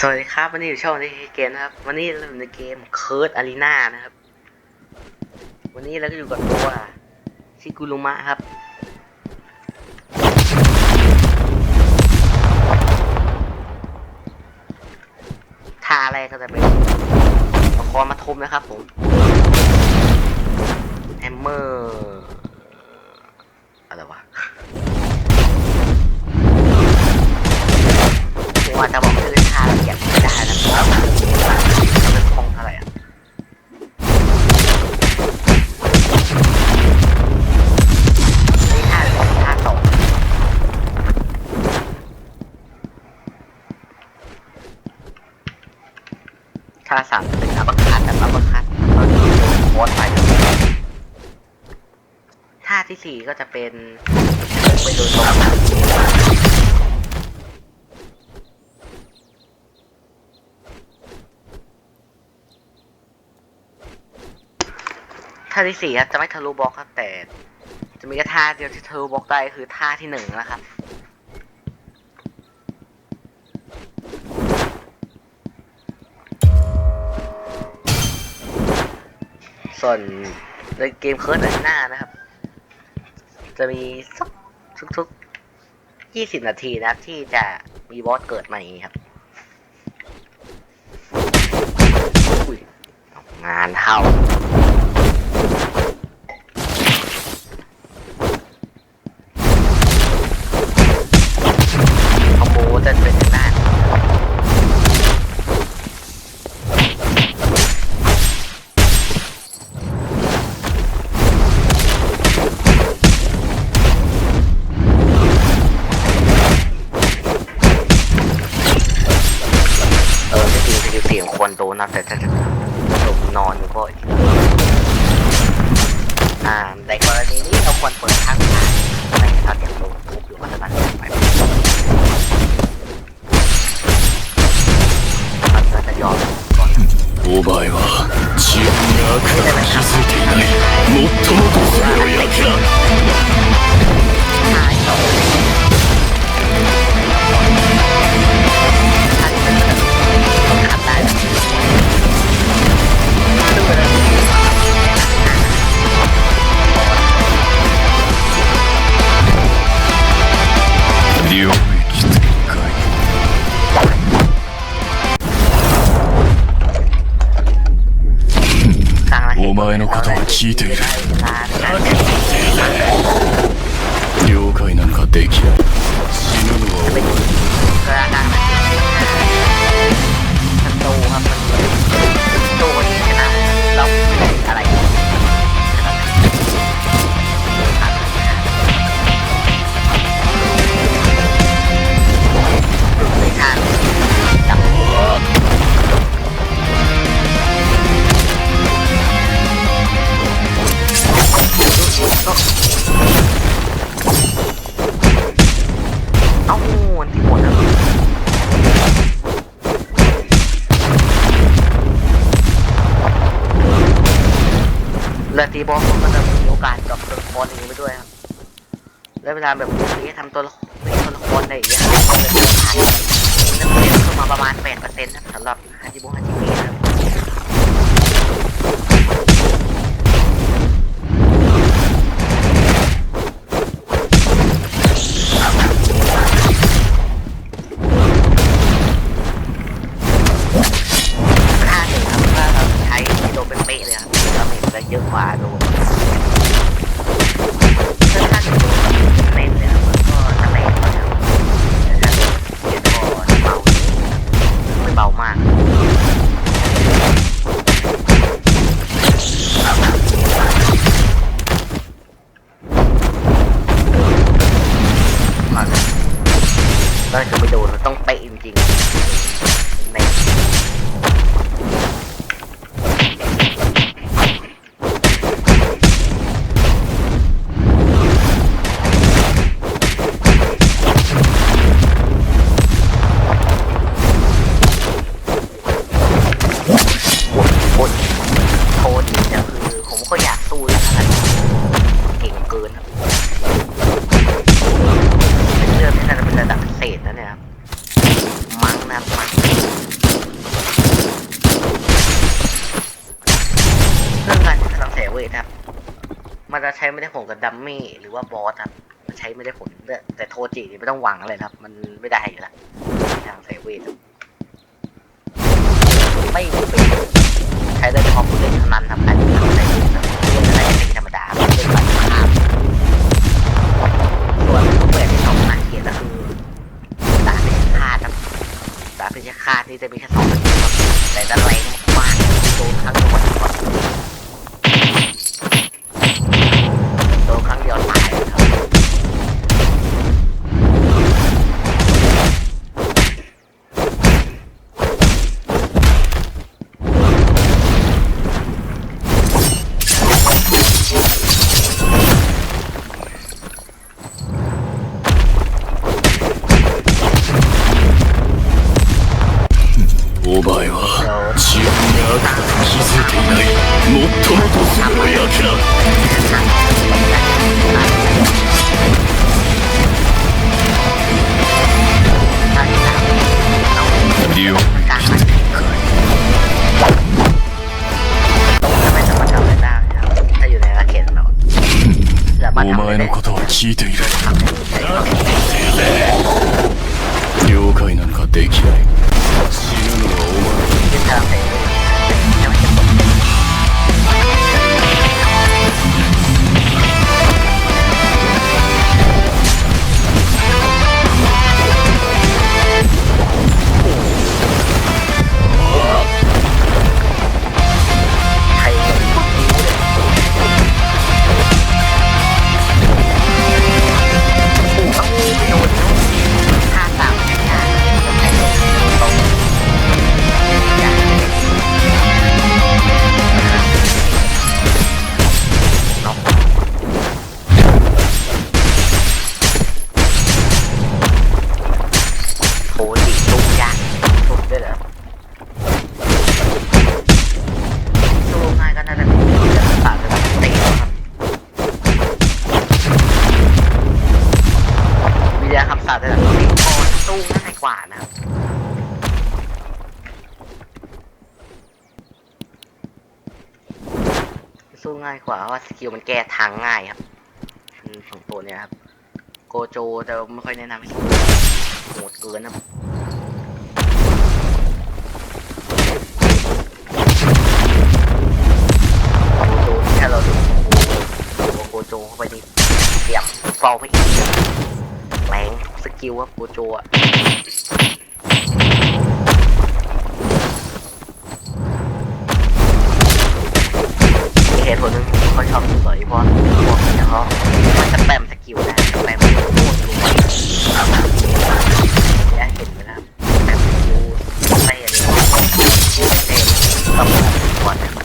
สวัสดีครับวันนี้อยู่ช่องในเกมนะครับ วันนี้เราอยู่ในเกมเคิร์ดอารีนานะครับ วันนี้เราก็อยู่กับตัวชิกุลุมะครับ ท่าอะไรก็จะเป็นเอาคอนมาทุบนะครับผม ท่าสามเป็นอัปปัตแบบอัปเปอร์คัตเราจะโค้ดไปท่าที่สี่ก็จะเป็นไปโดยตรงท่าที่สี่ครับจะไม่ทะลุบล็อกครับแต่ จะมีแค่ท่าเดียวที่ทะลุบล็อกได้คือท่าที่หนึ่งนะครับ ส่วนในเกมเคิร์สอันหน้านะครับ จะมีสักทุกๆยี่สิบนาทีนะครับที่จะมีบอสเกิดใหม่ครับงานเท่า นนะแต่ถ้าผมนอนอยู่ก็อ่าในกรณีนี้เราควรเปิดทางผ่านในถ้าเสียงโดนทุบอยู่ก็จะตัดไป มันก็จะยอมก่อน お前は自分が悪だと気づいていない最も毒の役だ お前のことは聞いている ตีบอสผมก็จะมีโอกาสกับตัวละครอย่างนี้ไปด้วยครับและเวลาแบบนี้ทำตัวละครตัวละครอะไรอย่างเงี้ยครับก็จะมีผ่านนักเรียนเข้ามาประมาณ8%สำหรับฮาจิโบฮาจิเมะ ดัมมี่หรือว่าบอสครับใช้ไม่ได้ผลแต่โทจินี่ไม่ต้องหวังอะไรครับ มันไม่ได้อยู่แล้วทางไซเวทครับ ない。もともとすごいやつお前のことは聞いている。了解なんかできない。死ぬのはお前。 สู้ง่ายกว่าเพราะสกิลมันแก้ทางง่ายครับสองตัวเนี้ยครับ โกโจแต่ไม่ค่อยแนะนำให้สู้โหดเกินนะครับโกโจแค่เราดูโอ้โหโกโจเข้าไปดิเตรียมเฝ้าไปอีกแรงสกิลครับโกโจอะ ตุผลหนึงที่เขาชอบสวยเพราะพวกนี้เขามันจะแปมสกิลนะแปมโคตรรวยเอามาเนี่ยเห็นไหมครับแปมสกิลเต้เลยเต้ต้องมา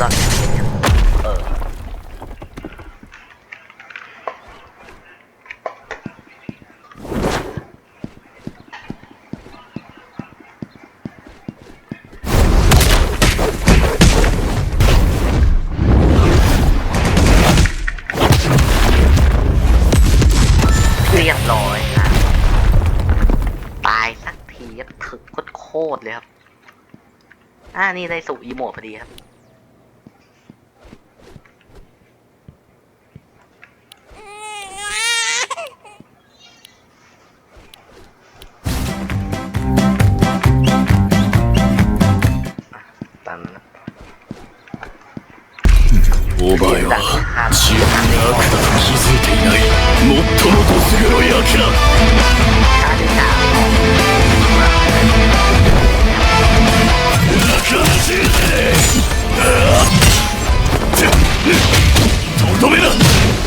ก่อเออ เรียบร้อยนะตายสักทีถึกโคตรเลยครับ อ่า นี่ได้สู่อีโมดพอดีครับ お前は自分が悪だと気づいていない最もどす黒い悪だとどめだ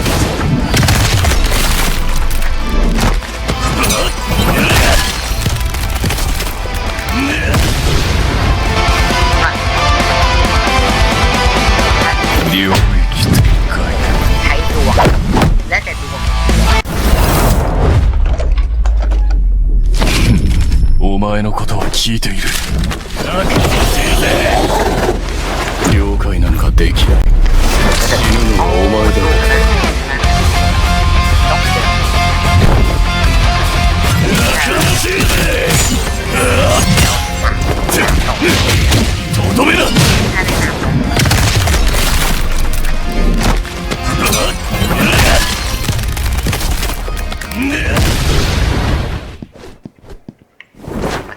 聞いている。了解なんかできない。死ぬのはお前だとどめだ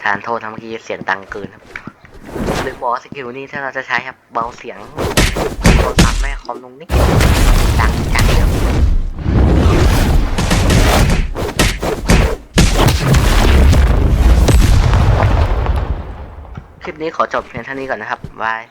ทานโทษทั้งเมื่อกี้เสียงดังเกินครับลืมบอกสกิลนี้ถ้าเราจะใช้ครับเบาเสียงโทรศัพท์แม่คอมลงนิดดังจังครับคลิปนี้ขอจบเพียงเท่านี้ก่อนนะครับบาย